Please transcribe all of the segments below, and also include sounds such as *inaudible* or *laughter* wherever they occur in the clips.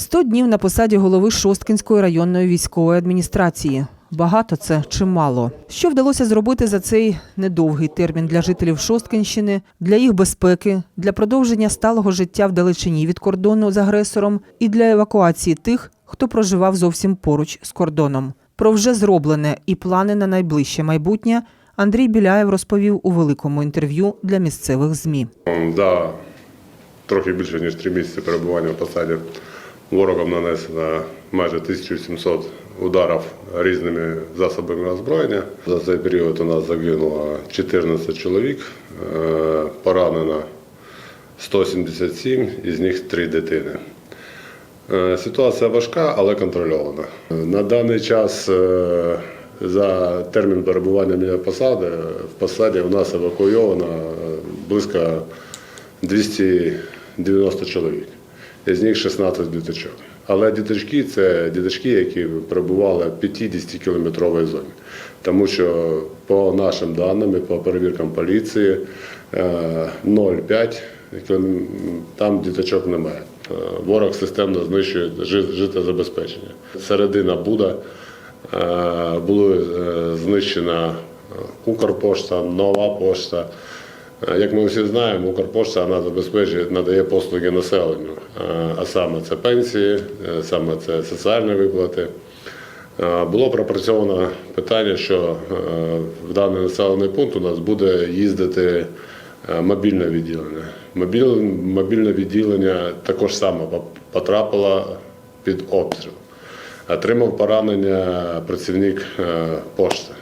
100 днів на посаді голови Шосткінської районної військової адміністрації. Багато це чи мало? Що вдалося зробити за цей недовгий термін для жителів Шосткінщини, для їх безпеки, для продовження сталого життя в далечині від кордону з агресором і для евакуації тих, хто проживав зовсім поруч з кордоном. Про вже зроблене і плани на найближче майбутнє Андрій Біляєв розповів у великому інтерв'ю для місцевих ЗМІ. За трохи більше ніж три місяці перебування в посаді ворогом нанесено майже 1700 ударів різними засобами озброєння. За цей період у нас загинуло 14 чоловік, е, поранено 177, із них 3 дитини. Е, Ситуація важка, але контрольована. На даний час е, за термін перебування мене посади в посаді у нас евакуйовано близько 290 чоловік, із них 16 діточок. Але діточки це діточки, які перебували в 50-кілометровій зоні. Тому що по нашим даним, по перевіркам поліції, е, 0,5 там діточок немає. Е, Ворог системно знищує жи- життєзабезпечення. Середина Буда е, було е, знищена е, Укрпошта, Нова пошта. Е, Як ми всі знаємо, Укрпошта вона забезпечує, надає послуги населенню, Е, а саме це пенсії, е, саме це соціальні виплати. Було пропрацьовано питання, що в даний населений пункт у нас буде їздити мобільне відділення. Мобільне відділення також саме потрапило під обстріл. Отримав поранення працівник пошти.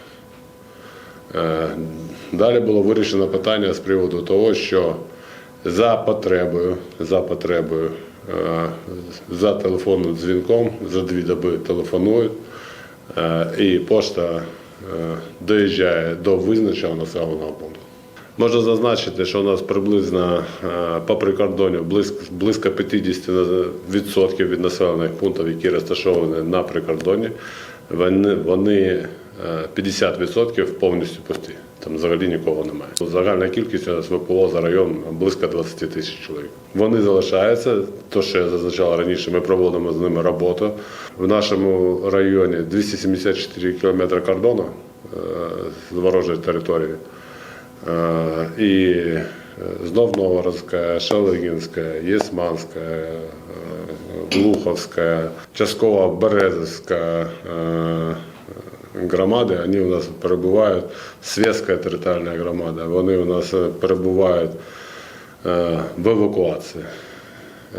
Далі було вирішено питання з приводу того, що за потребою, за потребою, е, за телефонним дзвінком за дві доби телефонують, е, і пошта е, доїжджає до визначеного населеного пункту. Можна зазначити, що у нас приблизно по прикордонню близько, близько 50% від населених пунктів, які розташовані на прикордоні, вони, вони е, 50% повністю пусті. Там взагалі нікого немає. Загальна кількість у нас ВПО за район близько 20 тисяч чоловік. Вони залишаються. То, що я зазначав раніше, ми проводимо з ними роботу. В нашому районі 274 кілометри кордону е, з ворожої території. Е, І е, знов Новорозька, Шелегінська, Єсманська, Глуховська, частково Березовська громади, вони у нас перебувають, Свєтська територіальна громада, вони у нас е, перебувають е, в евакуації.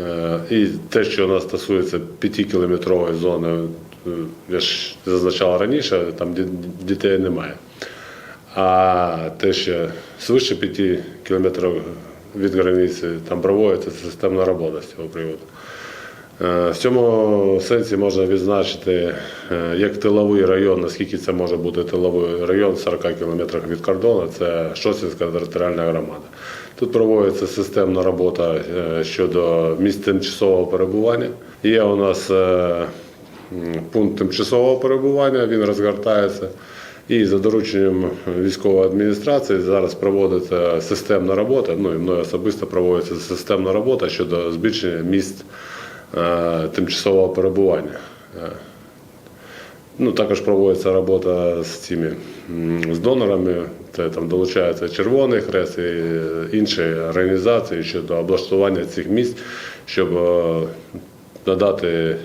Е, І те, що у нас стосується 5-кілометрової зони, я ж зазначав раніше, там дітей немає. А те, що свише 5 кілометрів від границі там проводиться системна робота з цього приводу. Е, В цьому сенсі можна відзначити е, як тиловий район, наскільки це може бути тиловий район 40 кілометрах від кордону, це Шосінська територіальна громада. Тут проводиться системна робота е, щодо місць тимчасового перебування. Є у нас пункт тимчасового перебування, він розгортається. І за дорученням військової адміністрації зараз проводиться системна робота. Ну і мною особисто проводиться системна робота щодо збільшення місць тимчасового перебування. Е, Ну, також проводиться робота з цими з донорами. Це там долучається Червоний Хрест і е, інші організації щодо облаштування цих місць, щоб е, надати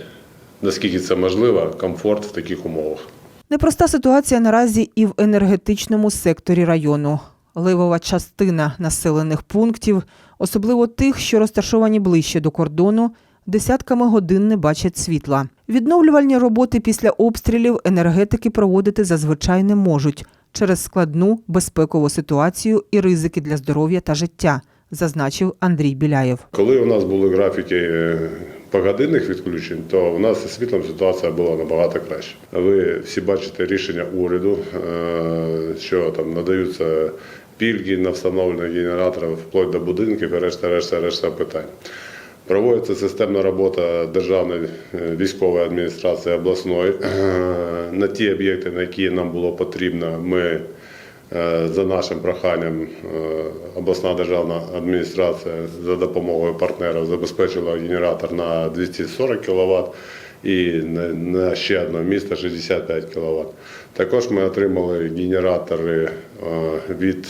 наскільки це можливо комфорт в таких умовах. Непроста ситуація наразі і в енергетичному секторі району. Левова частина населених пунктів, особливо тих, що розташовані ближче до кордону, десятками годин не бачать світла. Відновлювальні роботи після обстрілів енергетики проводити зазвичай не можуть через складну безпекову ситуацію і ризики для здоров'я та життя, зазначив Андрій Біляєв. Коли у нас були графіки е, погодинних відключень, то у нас зі світлом ситуація була набагато краще. Ви всі бачите рішення уряду, е, що там надаються пільги на встановлення генераторів вплоть до будинків решта, решта, решта питань. Проводиться системна робота державної е, військової адміністрації обласної. Е, На ті об'єкти, на які нам було потрібно, ми Е, За нашим проханням обласна державна адміністрація за допомогою партнерів забезпечила генератор на 240 кВт і на- ще одне місто 65 кВт. Також ми отримали генератори від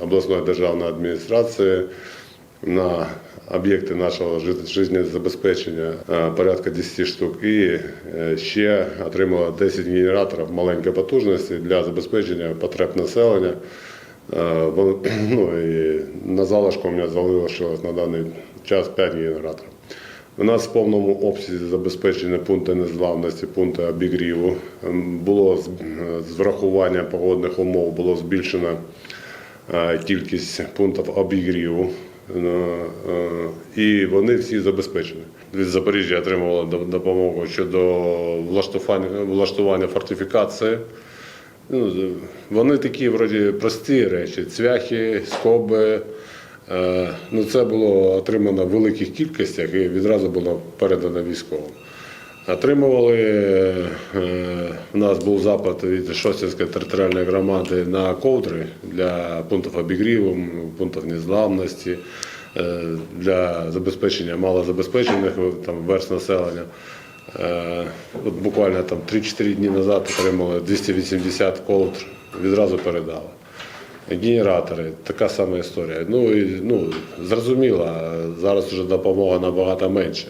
обласної державної адміністрації на об'єкти нашого жит- життєзабезпечення е, порядка 10 штук. І е, ще отримала 10 генераторів маленької потужності для забезпечення потреб населення. Е, *clears throat* Ну, і на залишку у мене залишилось на даний час 5 генераторів. У нас в повному обсязі забезпечення пункти незламності, пункти обігріву. Ем, Було з, врахуванням погодних умов було збільшено кількість пунктів обігріву. Е, е, І вони всі забезпечені. Від Запоріжжя отримували допомогу щодо влаштування, влаштування фортифікації. Ну, вони такі вроді прості речі: цвяхи, скоби. Е, Ну, це було отримано в великих кількостях і відразу було передано військовим. Отримували, е, у нас був запит від Шостінської територіальної громади на ковдри для пунктів обігріву, пунктів незламності, е, для забезпечення малозабезпечених там, верст населення. Е, От буквально там 3-4 дні назад отримали 280 ковдр, відразу передали. Генератори, така сама історія. Ну, і, ну, зрозуміло, зараз вже допомога набагато менше.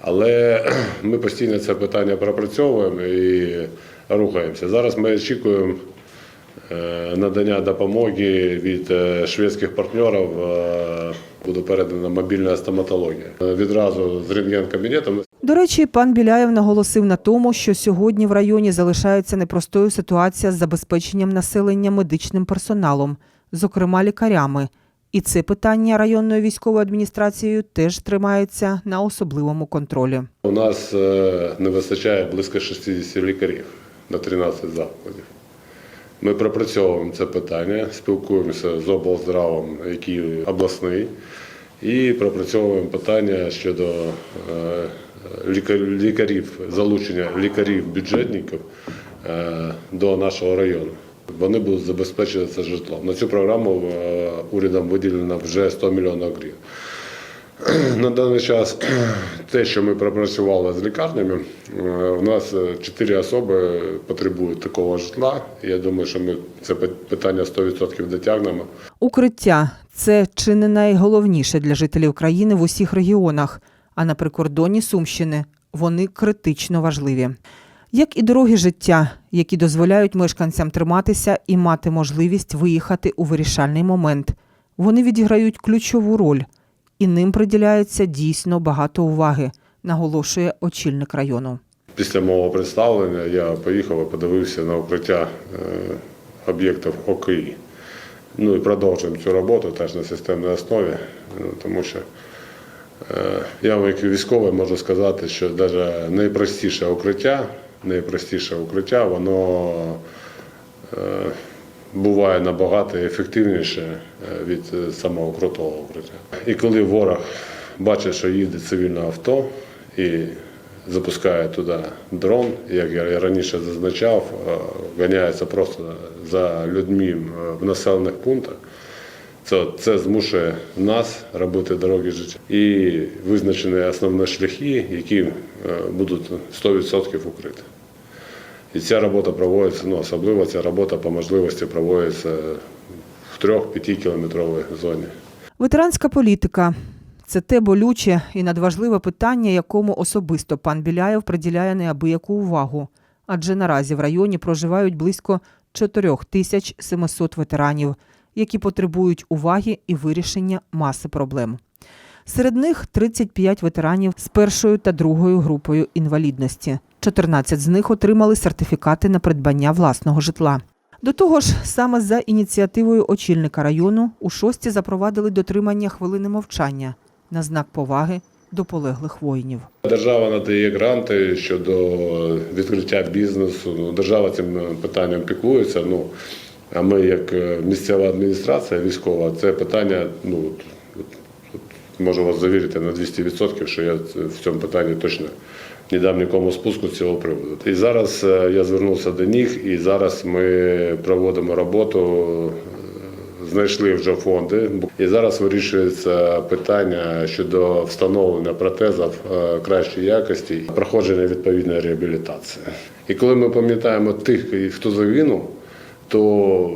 Але *clears throat* ми постійно це питання пропрацьовуємо і рухаємося. Зараз ми очікуємо е, надання допомоги від е, шведських партнерів. е, Буде передана мобільна стоматологія. Відразу з рентген-кабінетом До речі, пан Біляєв наголосив на тому, що сьогодні в районі залишається непростою ситуація з забезпеченням населення медичним персоналом, зокрема лікарями. І це питання районною військовою адміністрацією теж тримається на особливому контролі. У нас е, не вистачає близько 60 лікарів на 13 закладів. Ми пропрацьовуємо це питання, спілкуємося з облздравом, який обласний, і пропрацьовуємо питання щодо е, лікарів, залучення лікарів-бюджетників е, до нашого району. Вони будуть забезпечити це житлом. На цю програму е, урядом виділено вже 100 мільйонів гривень. На даний час *clears throat* те, що ми пропрацювали з лікарнями, е, у нас е, чотири особи потребують такого житла. Я думаю, що ми це питання 100% дотягнемо. Укриття це чи не найголовніше для жителів країни в усіх регіонах, а на прикордонні Сумщини вони критично важливі. Як і дороги життя, які дозволяють мешканцям триматися і мати можливість виїхати у вирішальний момент. Вони відіграють ключову роль, і ним приділяється дійсно багато уваги, наголошує очільник району. Після мого представлення я поїхав і подивився на укриття е, об'єктів ОКІ. Ну і продовжуємо цю роботу теж на системній основі, ну, тому що е, я як військовий можу сказати, що навіть найпростіше укриття, найпростіше укриття, воно е, буває набагато ефективніше е, від е, самого крутого укриття. І коли ворог бачить, що їде цивільне авто і запускає туди дрон, як я раніше зазначав, ганяється просто за людьми в населених пунктах. Це, це змушує нас робити дороги життя і визначені основні шляхи, які е, будуть 100% укриті. І ця робота проводиться, ну особливо ця робота по можливості проводиться в 3-5 кілометровій зоні. Ветеранська політика це те болюче і надважливе питання, якому особисто пан Біляєв приділяє неабияку увагу. Адже наразі в районі проживають близько 4700 ветеранів, які потребують уваги і вирішення маси проблем. Серед них 35 ветеранів з першою та другою групою інвалідності. 14 з них отримали сертифікати на придбання власного житла. До того ж, саме за ініціативою очільника району у шості запровадили дотримання хвилини мовчання на знак поваги до полеглих воїнів. Держава надає гранти щодо відкриття бізнесу. Ну, Держава цим питанням піклується. Ну а ми, як е, місцева адміністрація військова, це питання ну можу вас завірити на 200%, що я в цьому питанні точно не дам нікому спуску з цього приводу. І зараз е, я звернувся до них, і зараз ми проводимо роботу. е, Знайшли вже фонди, і зараз вирішується питання щодо встановлення протезів кращої якості проходження відповідної реабілітації. І коли ми пам'ятаємо тих, хто загинув, то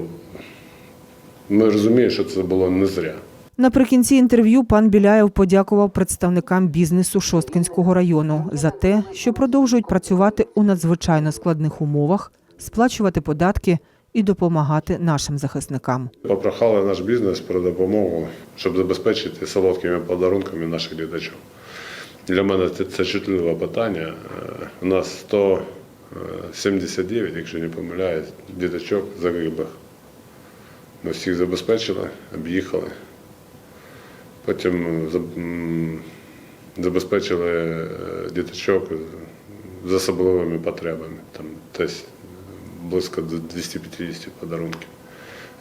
ми розуміємо, що це було не зря. Наприкінці інтерв'ю пан Біляєв подякував представникам бізнесу Шосткинського району за те, що продовжують працювати у надзвичайно складних умовах, сплачувати податки і допомагати нашим захисникам. Попрохали наш бізнес про допомогу, щоб забезпечити солодкими подарунками наших глядачів. Для мене це, чутливе питання. Е, У нас 179, якщо не помиляюсь, діточок загиблих. Ми всіх забезпечили, об'їхали. Потім забезпечили е, діточок з особливими потребами. Там десь близько до 250 подарунків.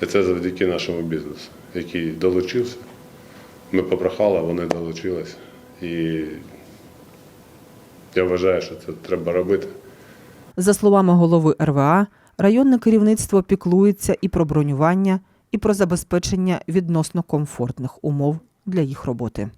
І це завдяки нашому бізнесу, який долучився. Ми попрохали, вони долучились. І я вважаю, що це треба робити. За словами голови РВА, районне керівництво піклується і про бронювання, і про забезпечення відносно комфортних умов для їх роботи.